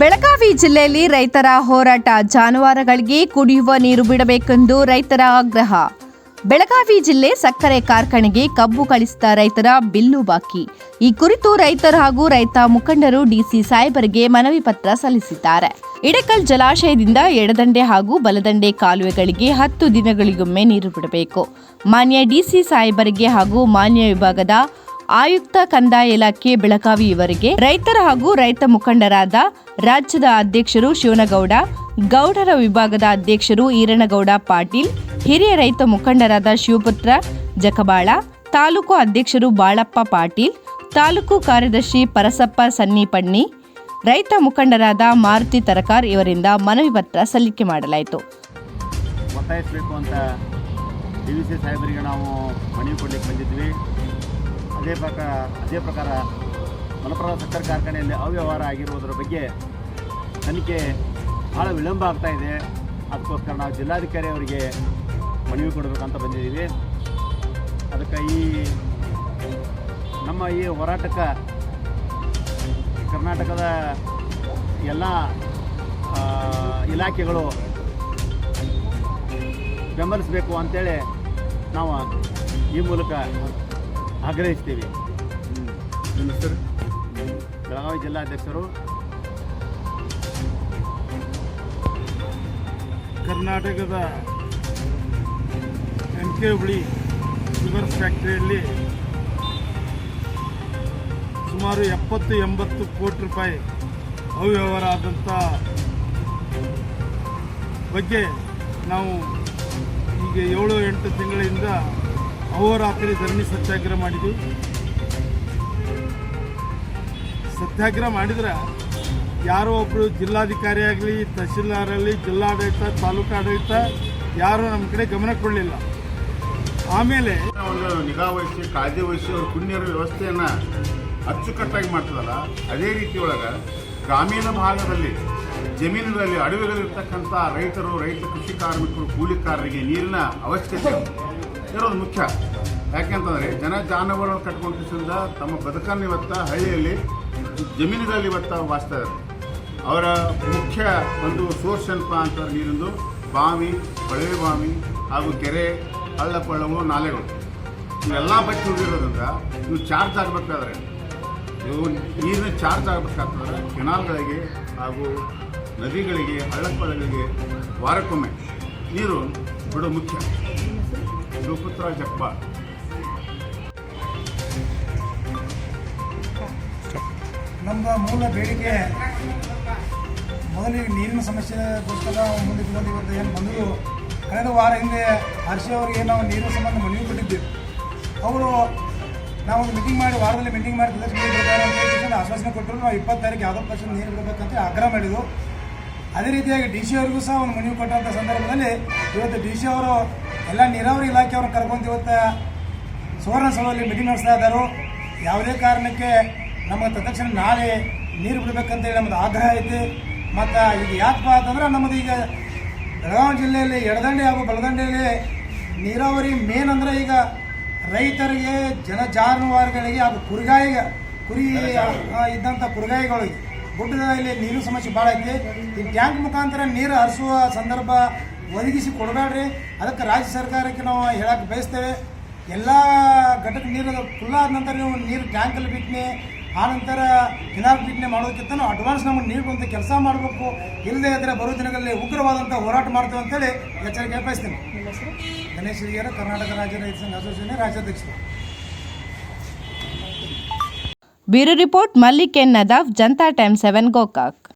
ಬೆಳಗಾವಿ ಜಿಲ್ಲೆಯಲ್ಲಿ ರೈತರ ಹೋರಾಟ ಜಾನುವಾರುಗಳಿಗೆ ಕುಡಿಯುವ ನೀರು ಬಿಡಬೇಕೆಂದು ರೈತರ ಆಗ್ರಹ. ಬೆಳಗಾವಿ ಜಿಲ್ಲೆ ಸಕ್ಕರೆ ಕಾರ್ಖಾನೆಗೆ ಕಬ್ಬು ಕಳಿಸಿದ ರೈತರ ಬಿಲ್ಲು ಬಾಕಿ. ಈ ಕುರಿತು ರೈತರು ಹಾಗೂ ರೈತ ಮುಖಂಡರು ಡಿಸಿ ಸಾಹೇಬರಿಗೆ ಮನವಿ ಪತ್ರ ಸಲ್ಲಿಸಿದ್ದಾರೆ. ಇಡಕಲ್ ಜಲಾಶಯದಿಂದ ಎಡದಂಡೆ ಹಾಗೂ ಬಲದಂಡೆ ಕಾಲುವೆಗಳಿಗೆ ಹತ್ತು ದಿನಗಳಿಗೊಮ್ಮೆ ನೀರು ಬಿಡಬೇಕು. ಮಾನ್ಯ ಡಿಸಿ ಸಾಹೇಬರಿಗೆ ಹಾಗೂ ಮಾನ್ಯ ವಿಭಾಗದ ಆಯುಕ್ತ ಕಂದಾಯ ಇಲಾಖೆ ಬೆಳಗಾವಿ ಇವರಿಗೆ ರೈತರ ಹಾಗೂ ರೈತ ಮುಖಂಡರಾದ ರಾಜ್ಯದ ಅಧ್ಯಕ್ಷರು ಶಿವನಗೌಡ, ಗೌಡರ ವಿಭಾಗದ ಅಧ್ಯಕ್ಷರು ಈರಣಗೌಡ ಪಾಟೀಲ್, ಹಿರಿಯ ರೈತ ಮುಖಂಡರಾದ ಶಿವಪುತ್ರ ಜಕಬಾಳ, ತಾಲೂಕು ಅಧ್ಯಕ್ಷರು ಬಾಳಪ್ಪ ಪಾಟೀಲ್, ತಾಲೂಕು ಕಾರ್ಯದರ್ಶಿ ಪರಸಪ್ಪ ಸನ್ನಿಪಣ್ಣಿ, ರೈತ ಮುಖಂಡರಾದ ಮಾರುತಿ ತರಕಾರ್ ಇವರಿಂದ ಮನವಿ ಪತ್ರ ಸಲ್ಲಿಕೆ ಮಾಡಲಾಯಿತು. ಒತ್ತಾಯಿಸಬೇಕು ಅಂತ ಡಿ ವಿ ಸಿ ಸಾಹೇಬರಿಗೆ ನಾವು ಮನವಿ ಕೊಡಲಿಕ್ಕೆ ಬಂದಿದ್ವಿ. ಅದೇ ಪ್ರಕಾರ ಅದೇ ಪ್ರಕಾರ ಮಲಪ್ರಭಾ ಸಕ್ಕರೆ ಕಾರ್ಖಾನೆಯಲ್ಲಿ ಅವ್ಯವಹಾರ ಆಗಿರುವುದರ ಬಗ್ಗೆ ತನಿಖೆ ಭಾಳ ವಿಳಂಬ ಆಗ್ತಾ ಇದೆ. ಅದಕ್ಕೋಸ್ಕರ ನಾವು ಜಿಲ್ಲಾಧಿಕಾರಿ ಅವರಿಗೆ ಮನವಿ ಕೊಡಬೇಕಂತ ಬಂದಿದ್ದೀವಿ. ಅದಕ್ಕೆ ಈ ನಮ್ಮ ಈ ಹೋರಾಟಕ್ಕೆ ಕರ್ನಾಟಕದ ಎಲ್ಲ ಇಲಾಖೆಗಳು ಬೆಂಬಲಿಸಬೇಕು ಅಂತೇಳಿ ನಾವು ಈ ಮೂಲಕ ಆಗ್ರಹಿಸ್ತೀವಿ ನಿಮ್ಮ ಹೆಸರು? ಬೆಳಗಾವಿ ಜಿಲ್ಲಾಧ್ಯಕ್ಷರು ಕರ್ನಾಟಕದ ಎನ್ ಕೆ ಹುಳಿ ಶುಗರ್ ಫ್ಯಾಕ್ಟ್ರಿಯಲ್ಲಿ ಸುಮಾರು ಎಪ್ಪತ್ತು ಎಂಬತ್ತು ಕೋಟಿ ರೂಪಾಯಿ ಅವ್ಯವಹಾರ ಆದಂಥ ಬಗ್ಗೆ ನಾವು ಈಗ ಏಳು ಎಂಟು ತಿಂಗಳಿಂದ ಅಹೋರಾತ್ರಿ ಧರಣಿ ಸತ್ಯಾಗ್ರಹ ಮಾಡಿದ್ವಿ. ಸತ್ಯಾಗ್ರಹ ಮಾಡಿದ್ರೆ ಯಾರೋ ಒಬ್ಬರು ಜಿಲ್ಲಾಧಿಕಾರಿ ಆಗಲಿ, ತಹಶೀಲ್ದಾರ್ ಆಗಲಿ, ಜಿಲ್ಲಾಡಳಿತ ತಾಲೂಕು ಆಡಳಿತ ಯಾರೂ ನಮ್ಮ ಕಡೆ ಗಮನ ಕೊಡಲಿಲ್ಲ. ಆಮೇಲೆ ಒಂದು ನಿಗಾ ವಹಿಸಿ ಕಾಯ್ದೆ ವಹಿಸಿ ಅವ್ರ ಪುಣ್ಯರ ವ್ಯವಸ್ಥೆಯನ್ನು ಅಚ್ಚುಕಟ್ಟಾಗಿ ಮಾಡ್ತದಲ್ಲ ಅದೇ ರೀತಿ ಒಳಗೆ ಗ್ರಾಮೀಣ ಭಾಗದಲ್ಲಿ ಜಮೀನುಗಳಲ್ಲಿ ಅಡವಿಗಳಿರ್ತಕ್ಕಂಥ ರೈತರು, ರೈತ ಕೃಷಿ ಕಾರ್ಮಿಕರು, ಕೂಲಿಕಾರರಿಗೆ ನೀರಿನ ಅವಶ್ಯಕತೆ ಇರೋದು ಮುಖ್ಯ. ಯಾಕೆಂತಂದರೆ ಜನ ಜಾನುವಾರು ಕಟ್ಕೊಂಡಿಸಿಂದ ತಮ್ಮ ಬದುಕನ್ನು ಇವತ್ತು ಹಳ್ಳಿಯಲ್ಲಿ ಜಮೀನುಗಳಲ್ಲಿ ಇವತ್ತು ವಾಸ್ತಾ ಇದ್ದಾರೆ. ಅವರ ಮುಖ್ಯ ಒಂದು ಸೋರ್ಸ್ ಏನಪ್ಪ ಅಂತಂದ್ರೆ ನೀರಿಂದು ಬಾವಿ ಕೊಳವೆ ಬಾವಿ ಹಾಗೂ ಕೆರೆ ಹಳ್ಳ ಕೊಳ್ಳವು ನಾಲೆಗಳು. ಇವೆಲ್ಲ ಬಚ್ಚಿ ಹೋಗಿರೋದ್ರಿಂದ ಇವು ಚಾರ್ಜ್ ಆಗಬೇಕಾದ್ರೆ ಇವು ನೀರಿನ ಚಾರ್ಜ್ ಆಗಬೇಕಾಗ್ತದ್ರೆ ಕೆನಾಲ್ಗಳಿಗೆ ಹಾಗೂ ನದಿಗಳಿಗೆ, ಹಳ್ಳಕೊಳ್ಳಗಳಿಗೆ ವಾರಕ್ಕೊಮ್ಮೆ ನೀರು ಬಿಡೋ ಮುಖ್ಯ. ಶಿವಪುತ್ರ ಜಪ್ಪ ನಮ್ಮ ಮೂಲ ಬೇಡಿಕೆ, ಮೊದಲಿಗೆ ನೀರಿನ ಸಮಸ್ಯೆಗೋಸ್ಕರ ಮುಂದೆ ಬಂದು ಇವತ್ತು ಏನು ಬಂದರು ಕಳೆದ ವಾರ ಹಿಂದೆ ಹರ್ಷಿ ಅವರಿಗೆ ನಾವು ನೀರಿನ ಸಂಬಂಧ ಮನವಿ ಕೊಟ್ಟಿದ್ದೇವೆ ಅವರು ನಾವು ಒಂದು ಮೀಟಿಂಗ್ ಮಾಡಿ, ವಾರದಲ್ಲಿ ಮೀಟಿಂಗ್ ಮಾಡಿ ಪ್ರದರ್ಶನ ಆಶ್ವಾಸನೆ ಕೊಟ್ಟರು. ನಾವು ಇಪ್ಪತ್ತು ತಾರೀಕು ಯಾವುದೋ ಪರ್ಸೆಂಟ್ ನೀರು ಬಿಡಬೇಕಂತ ಆಗ್ರಹ ಮಾಡಿದರು. ಅದೇ ರೀತಿಯಾಗಿ ಡಿ ಸಿ ಅವರಿಗೂ ಸಹ ಒಂದು ಮನವಿ ಕೊಟ್ಟಂಥ ಸಂದರ್ಭದಲ್ಲಿ ಇವತ್ತು ಡಿ ಸಿ ಅವರು ಎಲ್ಲ ನೀರಾವರಿ ಇಲಾಖೆಯವ್ರನ್ನ ಕರ್ಕೊಂಡು ಇವತ್ತು ಸುವರ್ಣಸೌಧದಲ್ಲಿ ಮೀಟಿಂಗ್ ನಡೆಸ್ತಾ ಇದ್ದಾರೆ ಯಾವುದೇ ಕಾರಣಕ್ಕೆ ನಮಗೆ ತಕ್ಷಣ ನಾಳೆ ನೀರು ಬಿಡಬೇಕಂತೇಳಿ ನಮ್ಮದು ಆಗ್ರಹ ಐತಿ. ಮತ್ತು ಈಗ ಯಾಕಪ್ಪ ಅಂತಂದ್ರೆ ನಮ್ಮದು ಈಗ ಬೆಳಗಾವಿ ಜಿಲ್ಲೆಯಲ್ಲಿ ಎಡದಂಡೆ ಹಾಗೂ ಬಲದಂಡೆಯಲ್ಲಿ ನೀರಾವರಿ ಮೇನ್ ಅಂದರೆ ಈಗ ರೈತರಿಗೆ ಜನ ಜಾನುವಾರುಗಳಿಗೆ ಹಾಗೂ ಕುರಿಗಾಯಿಗೆ, ಕುರಿ ಇದ್ದಂಥ ಕುರಿಗಾಯಿಗಳಿಗೆ ಗುಡ್ಡದಲ್ಲಿ ನೀರು ಸಮಸ್ಯೆ ಭಾಳ ಐತಿ. ಈ ಟ್ಯಾಂಕ್ ಮುಖಾಂತರ ನೀರು ಹರಿಸುವ ಸಂದರ್ಭ ಒದಗಿಸಿ ಕೊಡಬೇಡ್ರಿ. ಅದಕ್ಕೆ ರಾಜ್ಯ ಸರ್ಕಾರಕ್ಕೆ ನಾವು ಹೇಳಕ್ಕೆ ಬಯಸ್ತೇವೆ. ಎಲ್ಲ ಘಟಕ ನೀರು ಫುಲ್ ಆದ ನಂತರ ನೀವು ನೀರು ಟ್ಯಾಂಕಲ್ಲಿ ಬಿಟ್ಟನೆ, ಆ ನಂತರ ಕೆನಾಲ್ ಬಿಟ್ಟನೆ ಮಾಡೋದಕ್ಕಿಂತ ಅಡ್ವಾನ್ಸ್ ನಮಗೆ ನೀರು ಬಂದು ಕೆಲಸ ಮಾಡಬೇಕು. ಇಲ್ಲದೆ ಇದ್ದರೆ ಬರೋ ದಿನಗಳಲ್ಲಿ ಉಗ್ರವಾದಂಥ ಹೋರಾಟ ಮಾಡ್ತೇವೆ ಅಂತೇಳಿ ಎಚ್ಚರಿಕೆ ಬಯಸ್ತೇನೆ. ಗಣೇಶ್ ಹಿರಿಯರು ಕರ್ನಾಟಕ ರಾಜ್ಯ ರೈತ ಸಂಘ ಅಸೋಸಿಯೇಷನ್ ರಾಜ್ಯಾಧ್ಯಕ್ಷರು. Bureau report Mallik N Nadaf, Janata time seven Gokak.